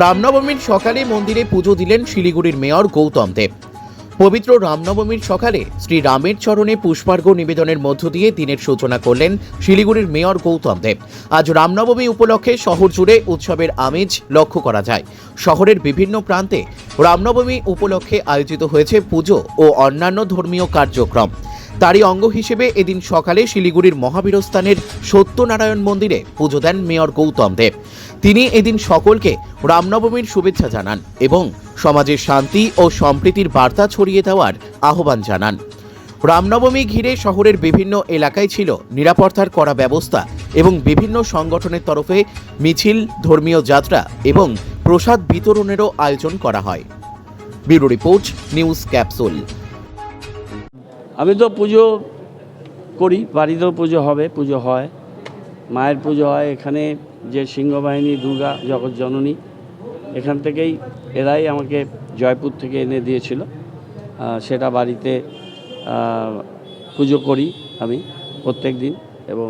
রামনবমীর সকালে মন্দিরে পুজো দিলেন শিলিগুড়ির মেয়র গৌতম দেব। পবিত্র রামনবমীর সকালে শ্রী রামের চরণে পুষ্পার্ঘ নিবেদনের মধ্য দিয়ে দিনের সূচনা করলেন শিলিগুড়ির মেয়র গৌতম দেব। আজ রামনবমী উপলক্ষে শহর জুড়ে উৎসবের আমেজ লক্ষ্য করা যায়। শহরের বিভিন্ন প্রান্তে রামনবমী উপলক্ষে আয়োজিত হয়েছে পুজো ও অন্যান্য ধর্মীয় কার্যক্রম। তারই অঙ্গ হিসেবে এদিন সকালে শিলিগুড়ির মহাবীরস্থানের সত্যনারায়ণ মন্দিরে পুজো দেন মেয়র গৌতম দেব। তিনি এদিন সকলকে রামনবমীর শুভেচ্ছা জানান এবং সমাজের শান্তি ও সম্প্রীতির বার্তা ছড়িয়ে দেওয়ার আহ্বান জানান। রামনবমী ঘিরে শহরের বিভিন্ন এলাকায় ছিল নিরাপত্তার করা ব্যবস্থা এবং বিভিন্ন সংগঠনের তরফে মিছিল, ধর্মীয় যাত্রা এবং প্রসাদ বিতরণেরও আয়োজন করা হয়। Bureau report, news capsule. আমি তো পুজো করি, বাড়িতেও পুজো হবে, পুজো হয়। মায়ের পুজো হয় এখানে, যে সিংহবাহিনী, দুর্গা, জগৎ জননী, এখান থেকেই এরাই আমাকে জয়পুর থেকে এনে দিয়েছিল। সেটা বাড়িতে পুজো করি আমি প্রত্যেক দিন এবং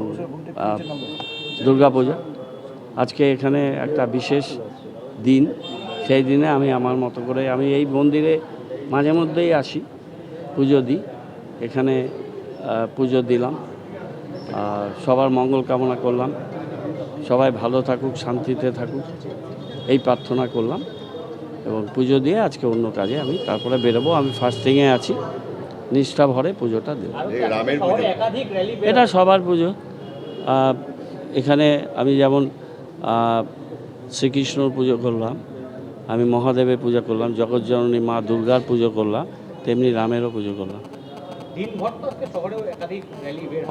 দুর্গা পূজা। আজকে এখানে একটা বিশেষ দিন, সেই দিনে আমি আমার মতো করে আমি এই মন্দিরে মাঝে মধ্যেই আসি, পুজো দিই। এখানে পুজো দিলাম। আর সবার মঙ্গল কামনা করলাম। সবাই ভালো থাকুক শান্তিতে থাকুক এই প্রার্থনা করলাম। এবং পুজো দিয়ে আজকে অন্য কাজে আমি তারপরে বেরোবো। আমি ফার্স্টিংয়ে আছি। নিষ্ঠা ভরে পুজোটা দেব। এটা সবার পুজো। এখানে আমি যেমন শ্রীকৃষ্ণর পুজো করলাম আমি মহাদেবের পূজা করলাম জগৎজননী মা দুর্গার পুজো করলাম তেমনি রামেরও পুজো করলাম।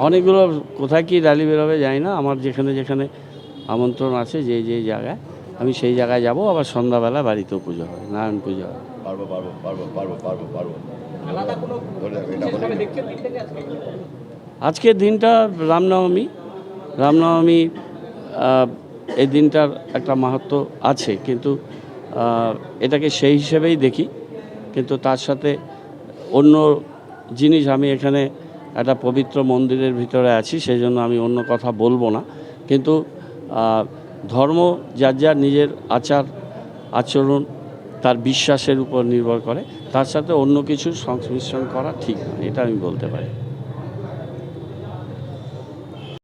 অনেকগুলো কোথায় কি র্যালি বেরোবে জানি না আমার যেখানে যেখানে আমন্ত্রণ আছে যে যে জায়গায় আমি সেই জায়গায় যাব আবার সন্ধ্যাবেলা বাড়িতেও পুজো হয় নারায়ণ পুজো হয় পারব পারব পারব পারব পারব পারব। আজকের দিনটা রামনবমী রামনবমী এই দিনটার একটা মাহাত্ম আছে কিন্তু এটাকে সেই হিসেবেই দেখি কিন্তু তার সাথে অন্য জিনিস আমি এখানে একটা পবিত্র মন্দিরের ভিতরে আছি সেই জন্য আমি অন্য কথা বলব না। কিন্তু ধর্ম যার যার নিজের আচার, আচরণ তার বিশ্বাসের উপর নির্ভর করে, তার সাথে অন্য কিছু সংমিশ্রণ করা ঠিক নয় এটা আমি বলতে পারি।